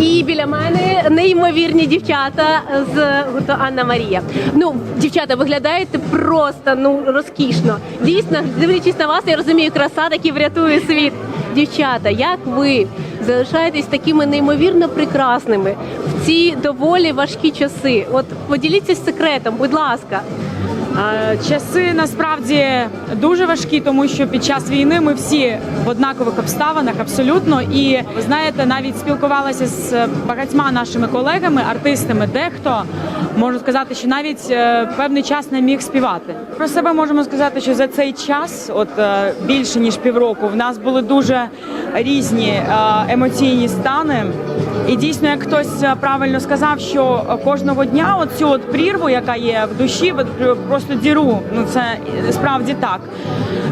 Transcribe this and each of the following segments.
І біля мене неймовірні дівчата з гурту Анна Марія. Ну, дівчата, виглядаєте просто ну розкішно. Дійсно, дивлячись на вас, я розумію, краса таки врятує світ. Дівчата, як ви залишаєтесь такими неймовірно прекрасними в ці доволі важкі часи? От поділіться секретом, будь ласка. Часи насправді дуже важкі, тому що під час війни ми всі в однакових обставинах абсолютно. І ви знаєте, навіть спілкувалася з багатьма нашими колегами, артистами. Дехто можу сказати, що навіть е, певний час не міг співати. Про себе можемо сказати, що за цей час, от е, більше ніж півроку, в нас були дуже різні е, емоційні стани. І дійсно, як хтось правильно сказав, що кожного дня оцю от прірву, яка є в душі, от пр- просто діру. Ну це справді так.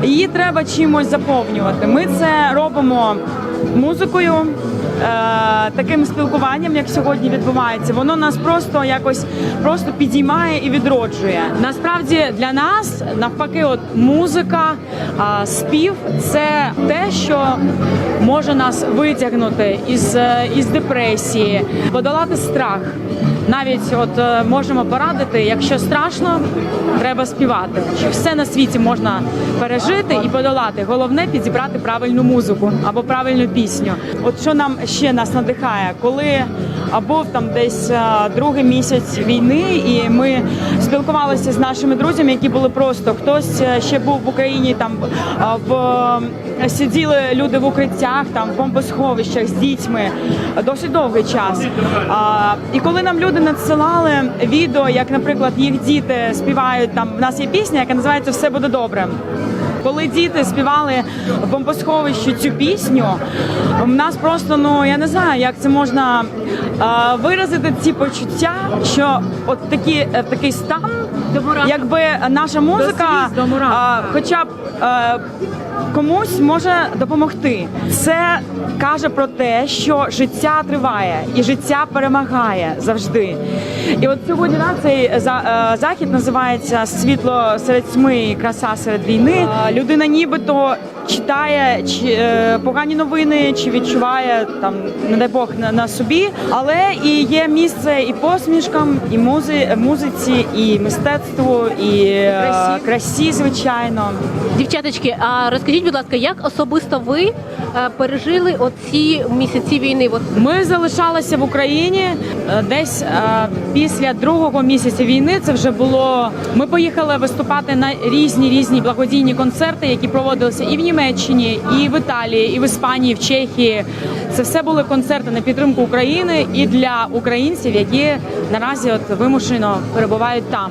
Її треба чимось заповнювати. Ми це робимо музикою. Е, Таким спілкуванням, як сьогодні відбувається, воно нас просто якось просто підіймає і відроджує. Насправді для нас навпаки, от музика, спів це те, що може нас витягнути із, е, із депресії, подолати страх. Навіть от е, можемо порадити, якщо страшно, треба співати. Що все на світі можна пережити і подолати. Головне підібрати правильну музику або правильну пісню. От що нам ще нас надихає, коли а, був там десь другий місяць війни, і ми спілкувалися з нашими друзями, які були просто хтось е, ще був в Україні. Там в е, сиділи люди в укриттях, там в бомбосховищах з дітьми досить довгий час. І коли нам люди надсилали відео, як, наприклад, їх діти співають там. В нас є пісня, яка називається Все буде добре. Коли діти співали в бомбосховищі цю пісню, в нас просто ну я не знаю, як це можна виразити ці почуття, що от такі е, такий стан. Якби наша музика, а, хоча б е, комусь може допомогти. Це каже про те, що життя триває і життя перемагає завжди. І от сьогодні на цей е, захід називається Світло серед тьми і краса серед війни. Людина нібито читає чи, е, погані новини, чи відчуває там, не дай Бог, на, на собі, але і є місце і посмішкам, і музи, музиці, і мистецтву, і е, Красі. красі, звичайно. Дівчаточки, а розкажіть, будь ласка, як особисто ви е, пережили оці місяці війни? От Ми залишалися в Україні е, десь е, після другого місяця війни. Це вже було. Ми поїхали виступати на різні різні благодійні концерти, які проводилися і в Німеччині, і в Італії, і в Іспанії, в Чехії. Це все були концерти на підтримку України і для українців, які наразі от вимушено перебувають там.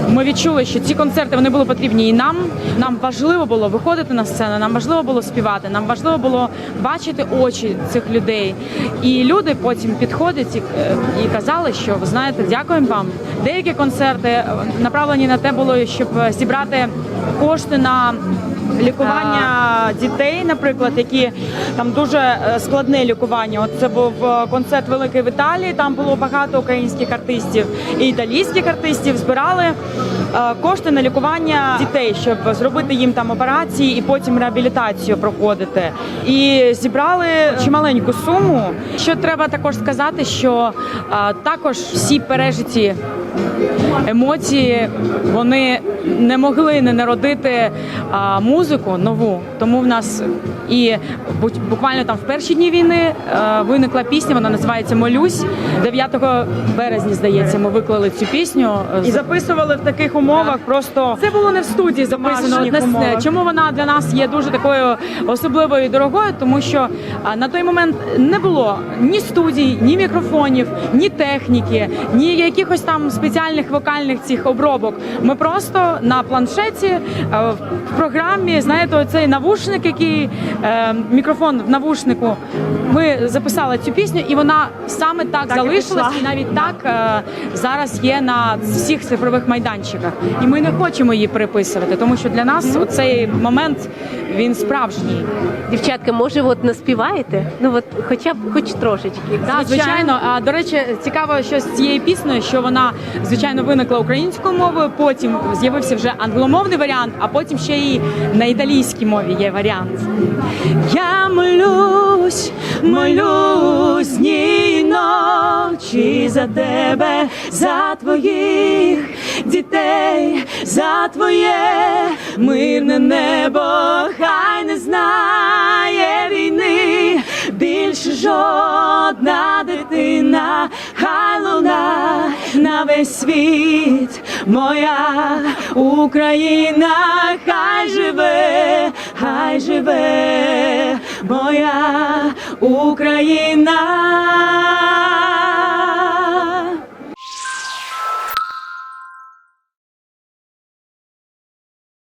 Ми відчули, що ці концерти вони були потрібні і нам. Нам важливо було виходити на сцену, нам важливо було співати, нам важливо було бачити очі цих людей. І люди потім підходять і, е, і казали, що ви знаєте, дякуємо вам. Деякі концерти е, направлені на те було, щоб е, зібрати кошти на. Лікування дітей, наприклад, які там дуже складне лікування. От це був концерт великий в Італії. Там було багато українських артистів і італійських артистів. Збирали кошти на лікування дітей, щоб зробити їм там операції і потім реабілітацію проходити. І зібрали чималеньку суму. Що треба також сказати, що е, також всі пережиті емоції вони не могли не народити музику нову. Тому в нас і буквально там в перші дні війни виникла пісня. Вона називається Молюсь. 9 березня, здається, ми виклали цю пісню і записували в таких умовах. Просто це було не в студії записано. Умовах. Чому вона для нас є дуже такою особливою і дорогою? Тому що на той момент не було ні студій, ні мікрофонів, ні техніки, ні якихось там спеціальних вокальних цих обробок. Ми просто на планшеті е, в програмі, знаєте, оцей навушник, який е, мікрофон в навушнику. Ми записали цю пісню, і вона саме так, Так і залишилась, пішла. і навіть так е, зараз є на всіх цифрових майданчиках. І ми не хочемо її переписувати, тому що для нас оцей момент він справжній. дівчатка, може, от наспіваєте? Ну от, хоча б хоч трошечки. Так, звичайно. А до речі, цікаво, що з цією піснею, що вона звичайно виникла українською мовою. Потім з'явився вже англомовний варіант, а потім ще і на італійській мові є варіант. Я молюсь, молюсь дні й очі за тебе, за твоїх дітей, за твоє мирне небо, хай не знає війни, більше жодна дитина, хай луна на весь світ, моя Україна, хай живе, хай живе, моя Україна.